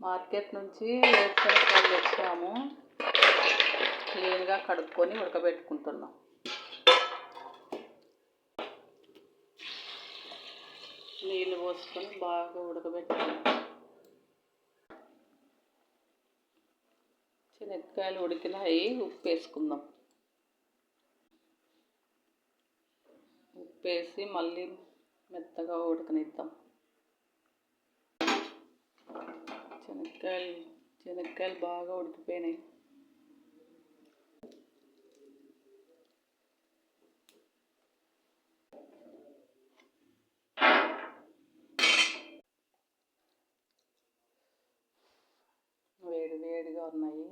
Market నుంచి వేరుశనగకాయలు తెచ్చాము. క్లీన్గా కడుక్కొని ఉడకబెట్టుకుంటున్నాం. నీళ్ళు పోసుకొని బాగా ఉడకబెట్టుకున్నాం శనగకాయలు ఉడికినాయి ఉప్పు వేసుకుందాం. ఉప్పు వేసి మళ్ళీ మెత్తగా ఉడకనిద్దాం. శనగకాయలు శనగకాయలు బాగా ఉడికిపోయినాయి వేడి వేడిగా ఉన్నాయి